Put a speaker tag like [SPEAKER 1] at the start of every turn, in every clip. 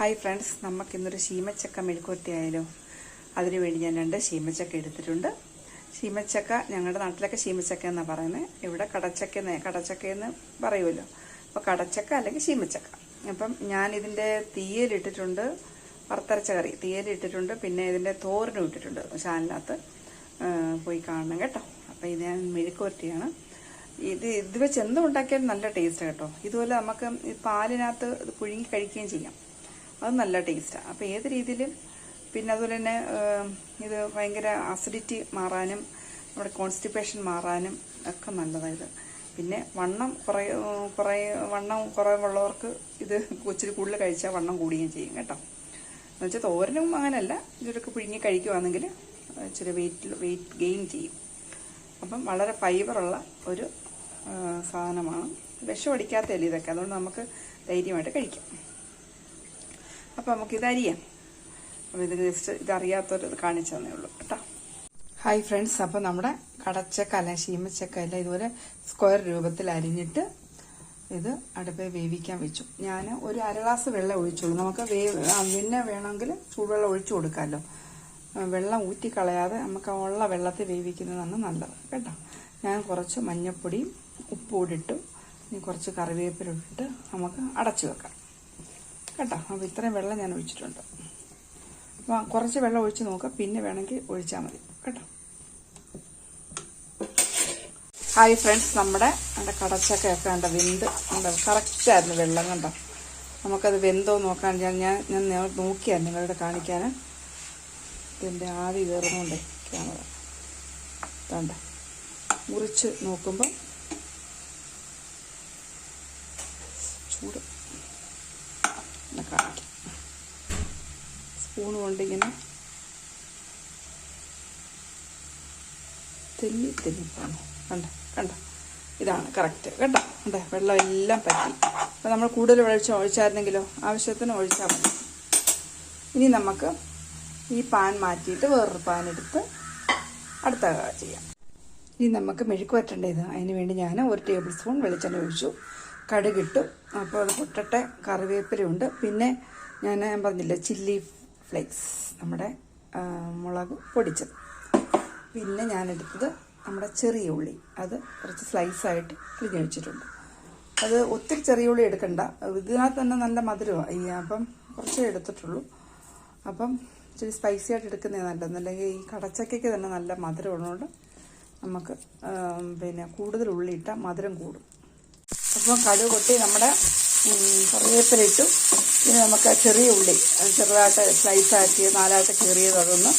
[SPEAKER 1] Hi friends നമുക്കിന്നൊരു ശീമച്ചക്ക മെഴുക്കുവരട്ടി ആയാലോ? അതിനുവേണ്ടി ഞാൻ രണ്ട് ശീമച്ചക്ക എടുത്തിട്ടുണ്ട്. ശീമച്ചക്ക ഞങ്ങളുടെ നാട്ടിലൊക്കെ ശീമച്ചക്ക എന്നാണ് പറയുന്നത് ഇവിടെ കടച്ചക്ക കടച്ചക്ക എന്ന് പറയുമല്ലോ. അപ്പോൾ കടച്ചക്ക അല്ലെങ്കിൽ ശീമച്ചക്ക. അപ്പം ഞാൻ ഇതിന്റെ തീയലിട്ടിട്ടുണ്ട് വറുത്തരച്ച കറി. തീയലിട്ടിട്ടുണ്ട് പിന്നെ ഇതിന്റെ തോരനും ഇട്ടിട്ടുണ്ട് ചാനലിനകത്ത്. പോയി കാണണം കേട്ടോ. അപ്പോൾ ഇത് ഞാൻ മെഴുക്കുവരട്ടിയാണ്. ഇത് ഇത് വെച്ച് എന്തും ഉണ്ടാക്കിയാലും നല്ല ടേസ്റ്റ് കേട്ടോ. ഇതുപോലെ നമുക്ക് പാലിനകത്ത് പുഴുങ്ങി കഴിക്കുകയും ചെയ്യാം. അത് നല്ല ടേസ്റ്റാണ് അപ്പോൾ ഏത് രീതിയിലും പിന്നെ അതുപോലെ തന്നെ ഇത് ഭയങ്കര അസിഡിറ്റി മാറാനും നമ്മുടെ കോൺസ്റ്റിപ്പേഷൻ മാറാനും ഒക്കെ നല്ലതാണ് പിന്നെ വണ്ണം കുറേ കുറേ വണ്ണം കുറവുള്ളവർക്ക് ഇത് ഇച്ചിരി കൂടുതൽ കഴിച്ചാൽ വണ്ണം കൂടുകയും ചെയ്യും കേട്ടോ. എന്നുവെച്ചാൽ തോരനും അങ്ങനെയല്ല ഇതൊക്കെ പിഴുങ്ങി കഴിക്കുവാണെങ്കിൽ ഇച്ചിരി വെയിറ്റ് വെയിറ്റ് ഗെയിൻ ചെയ്യും. അപ്പം വളരെ ഫൈബറുള്ള ഒരു സാധനമാണ്. വിഷം അടിക്കാത്തല്ലേ ഇതൊക്കെ. അതുകൊണ്ട് നമുക്ക് ധൈര്യമായിട്ട് കഴിക്കാം. അപ്പോൾ ഇത് അരിയാം അപ്പോൾ ഇത് ജസ്റ്റ് ഇതറിയാത്തൊരു ഇത് കാണിച്ചു തന്നേ ഉള്ളൂ. കേട്ടോ. ഹായ് ഫ്രണ്ട്സ് അപ്പോൾ നമ്മുടെ കടച്ചക്ക അല്ല ശീമച്ചക്ക എല്ലാം ഇതുപോലെ സ്ക്വയർ രൂപത്തിൽ അരിഞ്ഞിട്ട് ഇത് അടുപ്പിൽ വേവിക്കാൻ വെച്ചു. ഞാൻ ഒരു അര ഗ്ലാസ് വെള്ളം ഒഴിച്ചുള്ളൂ നമുക്ക് വേവ് പിന്നെ വേണമെങ്കിൽ ചൂടുവെള്ളം ഒഴിച്ചു കൊടുക്കാമല്ലോ വെള്ളം ഊറ്റിക്കളയാതെ നമുക്ക് ഉള്ള വെള്ളത്തിൽ വേവിക്കുന്നതാണ് നല്ലത്. കേട്ടോ. ഞാൻ കുറച്ച് മഞ്ഞൾപ്പൊടിയും ഉപ്പും കൂടി ഇനി കുറച്ച് കറിവേപ്പിലിട്ടിട്ട് നമുക്ക് അടച്ചു വെക്കാം. കേട്ടോ. അപ്പോൾ ഇത്രയും വെള്ളം ഞാൻ ഒഴിച്ചിട്ടുണ്ട്. അപ്പോൾ കുറച്ച് വെള്ളം ഒഴിച്ച് നോക്കാം. പിന്നെ വേണമെങ്കിൽ ഒഴിച്ചാൽ മതി. കേട്ടോ. ഹായ് ഫ്രണ്ട്സ് നമ്മുടെ നമ്മുടെ കടച്ചക്കയൊക്കെ കണ്ട വെന്ത് കണ്ടോ? കറക്റ്റായിരുന്നു വെള്ളം കണ്ടോ? നമുക്കത് വെന്തോ നോക്കാൻ ഞാൻ ഞാൻ ഞാൻ നോക്കിയായിരുന്നു നിങ്ങളുടെ കാണിക്കാൻ. ഇതിന്റെ ആവി കയറുന്നുണ്ടേ ക്യാമറ. വേണ്ട മുറിച്ച് നോക്കുമ്പോൾ സ്പൂൺ കൊണ്ടിങ്ങനെ തെല്ലി തെന്നിപ്പോണു കണ്ട കണ്ട? ഇതാണ് കറക്റ്റ് കേട്ടോ അതെ വെള്ളം എല്ലാം പറ്റി. അപ്പോൾ നമ്മൾ കൂടുതൽ വെള്ളം ഒഴിച്ചായിരുന്നെങ്കിലോ? ആവശ്യത്തിന് ഒഴിച്ചാൽ മതി. ഇനി നമുക്ക് ഈ പാൻ മാറ്റിയിട്ട് വേറൊരു പാൻ എടുത്ത് അടുത്ത ചെയ്യാം. ഇനി നമുക്ക് മെഴുക്ക് വരട്ടേണ്ടത്? അതിന് വേണ്ടി ഞാൻ ഒരു ടേബിൾ സ്പൂൺ വെളിച്ചെണ്ണ ഒഴിച്ചു. കടുകിട്ടു. അപ്പോൾ അത് പൊട്ടട്ടെ. കറിവേപ്പിലുണ്ട് പിന്നെ ഞാൻ പറഞ്ഞില്ല ചില്ലി ഫ്ലേക്സ് നമ്മുടെ മുളക് പൊടിച്ചത്. പിന്നെ ഞാനെടുത്തത് നമ്മുടെ ചെറിയ ഉള്ളി. അത് കുറച്ച് സ്ലൈസായിട്ട് പിരിഞ്ഞ് വെച്ചിട്ടുണ്ട്. അത് ഒത്തിരി ചെറിയ ഉള്ളി എടുക്കണ്ട. ഇതിനകത്ത് തന്നെ നല്ല മധുരമാണ് ഈ അപ്പം കുറച്ചേ എടുത്തിട്ടുള്ളൂ. അപ്പം ഇച്ചിരി സ്പൈസി ആയിട്ട് എടുക്കുന്നേ നല്ലത്. അല്ലെങ്കിൽ ഈ കടച്ചക്കയ്ക്ക് തന്നെ നല്ല മധുരം ഉള്ളതുകൊണ്ട് നമുക്ക് പിന്നെ കൂടുതൽ ഉള്ളി ഇട്ടാൽ മധുരം കൂടും. അപ്പം കടുക് കൊട്ടി നമ്മുടെ കുറേപ്പിലിട്ടു പിന്നെ നമുക്ക് ചെറിയ ഉള്ളി അത് ചെറുതായിട്ട് സ്ലൈസ് ആക്കി നാലായിട്ട് കീറിയത് അതൊന്ന്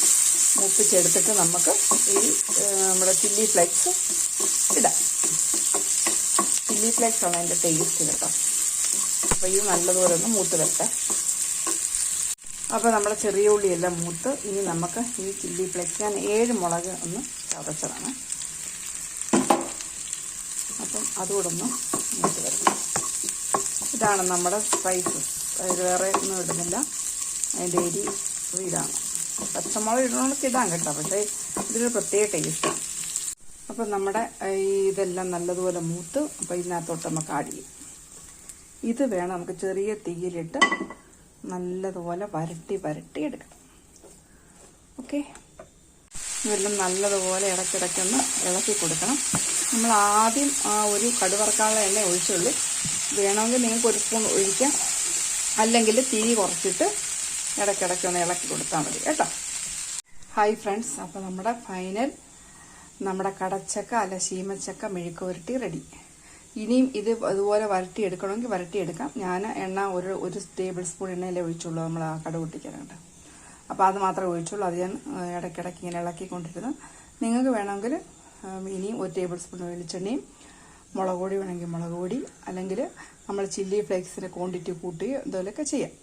[SPEAKER 1] മൂപ്പിച്ചെടുത്തിട്ട് നമുക്ക് ഈ നമ്മുടെ ചില്ലി ഫ്ലേക്സ് ഇടാം. ചില്ലി ഫ്ലേക്സ് ആണ് അതിന്റെ ടേസ്റ്റ് കേട്ടോ. അപ്പോൾ ഇത് നല്ലതുപോലെ ഒന്ന് മൂത്ത് വെക്കാം അപ്പോൾ നമ്മുടെ ചെറിയ ഉള്ളിയെല്ലാം മൂത്ത് ഇനി നമുക്ക് ഈ ചില്ലി ഫ്ലേക്സ് ഞാൻ ഏഴ് മുളക് ഒന്ന് ചതച്ചതാണ്. അപ്പം അതുകൂടെ ഒന്ന് മൂത്ത് വരണം ഇതാണ് നമ്മുടെ സ്പൈസസ് അതായത് വേറെ ഒന്നും ഇടുന്നില്ല. അതിന്റെ എരി ഇതാണ്. പച്ചമുളക് ഇടണമെന്നൊക്കെ ഇടാൻ കേട്ടോ പക്ഷേ ഇതിനൊരു പ്രത്യേക ടേസ്റ്റാണ് അപ്പം നമ്മുടെ ഇതെല്ലാം നല്ലതുപോലെ മൂത്ത് അപ്പോൾ ഇതിനകത്തോട്ട് നമുക്ക് ആഡ് ചെയ്യും. ഇത് വേണം നമുക്ക് ചെറിയ തീയിലിട്ട് നല്ലതുപോലെ വരട്ടി വരട്ടി എടുക്കണം. ഓക്കെ? ഇതെല്ലാം നല്ലതുപോലെ ഇടയ്ക്കിടയ്ക്കൊന്ന് ഇളക്കി കൊടുക്കണം. നമ്മൾ ആദ്യം ആ ഒരു കടുവറക്കാനുള്ള എണ്ണ ഒഴിച്ചുള്ളൂ. വേണമെങ്കിൽ നിങ്ങൾക്ക് ഒരു സ്പൂൺ ഒഴിക്കാം. അല്ലെങ്കിൽ തീ കുറച്ചിട്ട് ഇടയ്ക്കിടയ്ക്ക് ഒന്ന് ഇളക്കി കൊടുത്താൽ മതി കേട്ടോ. ഹായ് ഫ്രണ്ട്സ് അപ്പോൾ നമ്മുടെ ഫൈനൽ നമ്മുടെ കടച്ചക്ക അല്ല ശീമച്ചക്ക മെഴുക്ക് വരട്ടി റെഡി ഇനിയും ഇത് അതുപോലെ വരട്ടി എടുക്കണമെങ്കിൽ വരട്ടി എടുക്കാം. ഞാൻ എണ്ണ ഒരു ഒരു ടേബിൾ സ്പൂൺ എണ്ണയിലേ ഒഴിച്ചുള്ളൂ നമ്മൾ ആ കട പൊട്ടിക്കാനായിട്ട്. അപ്പോൾ അത് മാത്രമേ ഒഴിച്ചുള്ളൂ. അത് ഞാൻ ഇടയ്ക്കിടയ്ക്ക് ഇങ്ങനെ ഇളക്കിക്കൊണ്ടിരുന്നു. നിങ്ങൾക്ക് വേണമെങ്കിൽ ഇനിയും ഒരു ടേബിൾ സ്പൂൺ വെളിച്ചെണ്ണയും മുളക് പൊടി വേണമെങ്കിൽ മുളക് പൊടി അല്ലെങ്കിൽ നമ്മൾ ചില്ലി ഫ്ലേക്സിന്റെ ക്വാണ്ടിറ്റി കൂട്ടി എന്തെങ്കിലുമൊക്കെ ചെയ്യാം.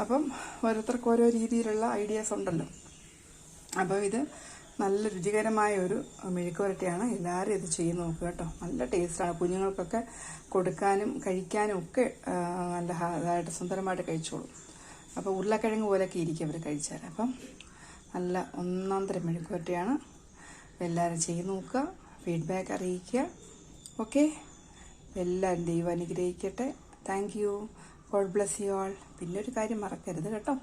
[SPEAKER 1] അപ്പം ഓരോരുത്തർക്ക് ഓരോ രീതിയിലുള്ള ഐഡിയാസ് ഉണ്ടല്ലോ. അപ്പോൾ ഇത് നല്ല രുചികരമായ ഒരു മെഴുക്ക് വരട്ടിയാണ് എല്ലാവരും ഇത് ചെയ്ത് നോക്കുക കേട്ടോ. നല്ല ടേസ്റ്റാണ് കുഞ്ഞുങ്ങൾക്കൊക്കെ കൊടുക്കാനും കഴിക്കാനും ഒക്കെ നല്ല ഇതായിട്ട് സുന്ദരമായിട്ട് കഴിച്ചോളും. അപ്പോൾ ഉരുളക്കിഴങ്ങ് പോലെയൊക്കെ ഇരിക്കും അവർ കഴിച്ചാൽ. അപ്പം നല്ല ഒന്നാം തരം മെഴുക്ക് വരട്ടിയാണ് എല്ലാവരും ചെയ്ത് നോക്കുക. ഫീഡ്ബാക്ക് അറിയിക്കുക. ഓക്കെ? എല്ലാം ദൈവം അനുഗ്രഹിക്കട്ടെ. Thank you God bless you all പിന്നെ ഒരു കാര്യം മറക്കരുത് കേട്ടോ.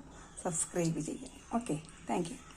[SPEAKER 1] സബ്സ്ക്രൈബ് ചെയ്യാം. ഓക്കെ. Thank you